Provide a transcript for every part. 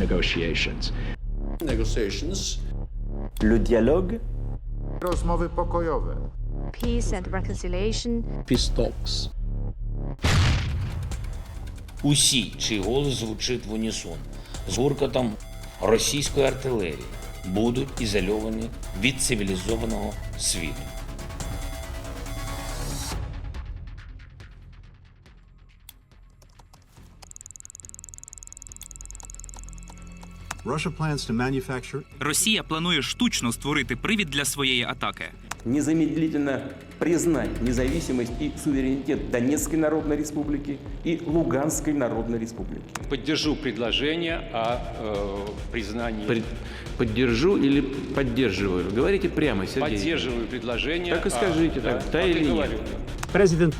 negotiations. negotiations Le dialogue Rozmowy pokojowe. peace and reconciliation. peace talks Усі, чий голос звучить в унісон з гуркотом російської артилерії, будуть ізольовані від цивілізованого світу. Росія планує штучно створити привід для своєї атаки. незамедлительно признать независимость и суверенитет Донецкой Народной Республики и Луганской Народной Республики. Поддержу предложение о э, признании. Поддержу или поддерживаю? Говорите прямо, Сергей. Поддерживаю предложение. Так и скажите, да, так, да и или нет? говорю. Президент.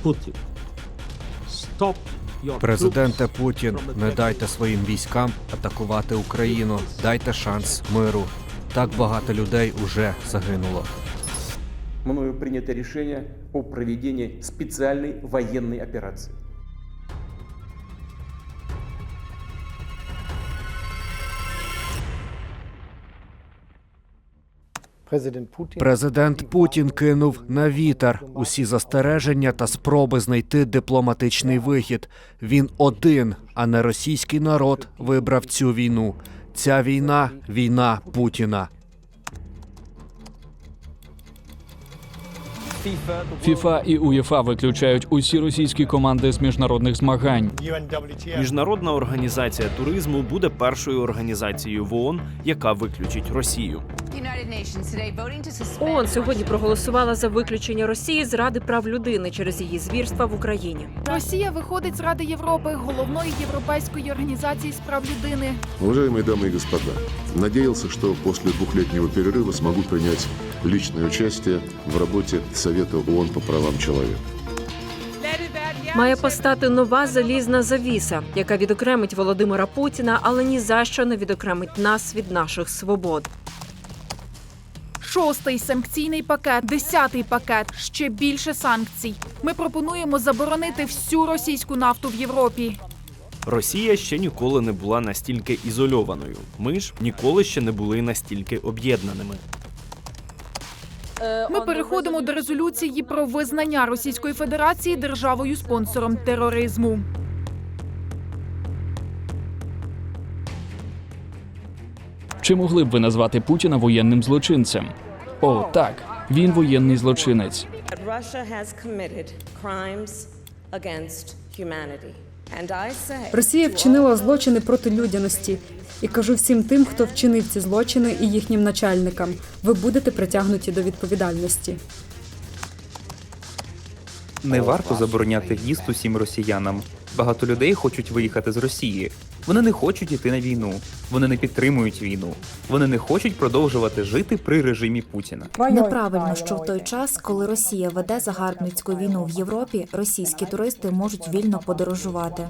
Stop your Президенте Путін, не дайте своїм військам атакувати Україну. Дайте шанс миру. Так багато людей уже загинуло. Мною прийнято рішення про проведення спеціальної воєнної операции. Президент Путін кинув на вітер усі застереження та спроби знайти дипломатичний вихід. Він один, а не російський народ, вибрав цю війну. Ця війна війна Путіна. ФІФА і УЄФА виключають усі російські команди з міжнародних змагань. Міжнародна організація туризму буде першою організацією в ООН, яка виключить Росію. ООН сьогодні проголосувала за виключення Росії з Ради прав людини через її звірства в Україні. Росія виходить з Ради Європи, головної європейської організації з прав людини. Уважаемые дамы и господа, надеялся, что после двухлетнего перерыва смогу принять личное участие в работе Совета ООН по правам человека. Має постати нова залізна завіса, яка відокремить Володимира Путіна, але ні за що не відокремить нас від наших свобод. Шостий санкційний пакет, десятий пакет, ще більше санкцій. Ми пропонуємо заборонити всю російську нафту в Європі. Росія ще ніколи не була настільки ізольованою. Ми ж ніколи ще не були настільки об'єднаними. Ми переходимо до резолюції про визнання Російської Федерації державою спонсором тероризму. Чи могли б ви назвати Путіна воєнним злочинцем? О, так, він воєнний злочинець. Росія вчинила злочини проти людяності. І кажу всім тим, хто вчинив ці злочини і їхнім начальникам. Ви будете притягнуті до відповідальності. Не варто забороняти в'їзд усім росіянам. Багато людей хочуть виїхати з Росії. Вони не хочуть іти на війну. Вони не підтримують війну. Вони не хочуть продовжувати жити при режимі Путіна. Неправильно, що в той час, коли Росія веде загарбницьку війну в Європі, російські туристи можуть вільно подорожувати.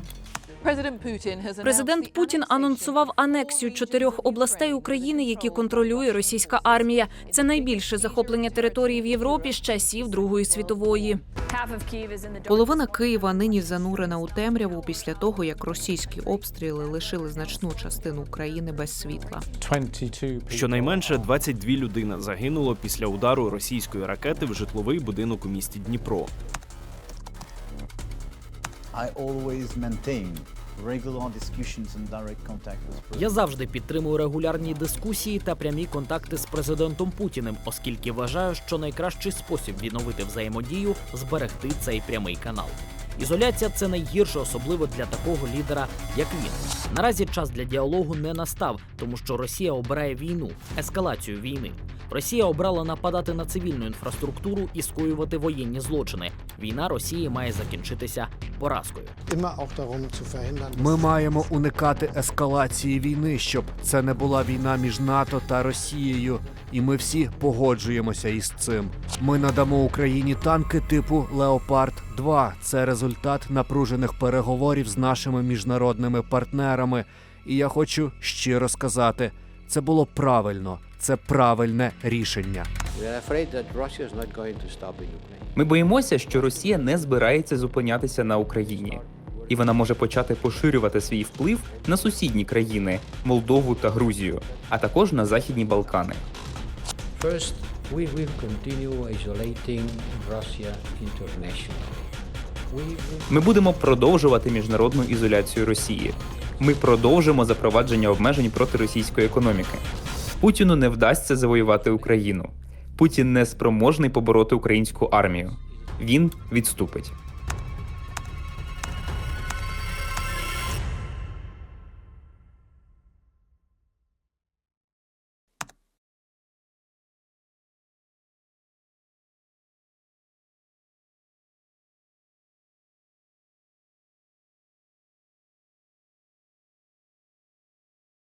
Президент Путін анонсував анексію чотирьох областей України, які контролює російська армія. Це найбільше захоплення території в Європі з часів Другої світової. Половина Києва нині занурена у темряву після того, як російські обстріли лишили значну частину України без світла. Щонайменше 22 людини загинуло після удару російської ракети в житловий будинок у місті Дніпро. Я завжди підтримую регулярні дискусії та прямі контакти з президентом Путіним, оскільки вважаю, що найкращий спосіб відновити взаємодію зберегти цей прямий канал. Ізоляція це найгірше, особливо для такого лідера, як він. Наразі час для діалогу не настав, тому що Росія обирає війну, ескалацію війни. Росія обрала нападати на цивільну інфраструктуру і скоювати воєнні злочини. Війна Росії має закінчитися поразкою. Ми маємо уникати ескалації війни, щоб це не була війна між НАТО та Росією. І ми всі погоджуємося із цим. Ми надамо Україні танки типу Леопард 2 Це результат напружених переговорів з нашими міжнародними партнерами. І я хочу щиро сказати, це було правильно, це правильне рішення. Ми боїмося, що Росія не збирається зупинятися на Україні. і вона може почати поширювати свій вплив на сусідні країни Молдову та Грузію, а також на Західні Балкани. First, we will continue isolating Russia internationally. Ми будемо продовжувати міжнародну ізоляцію Росії. Ми продовжимо запровадження обмежень проти російської економіки. Путіну не вдасться завоювати Україну. Путін не спроможний побороти українську армію. Він відступить.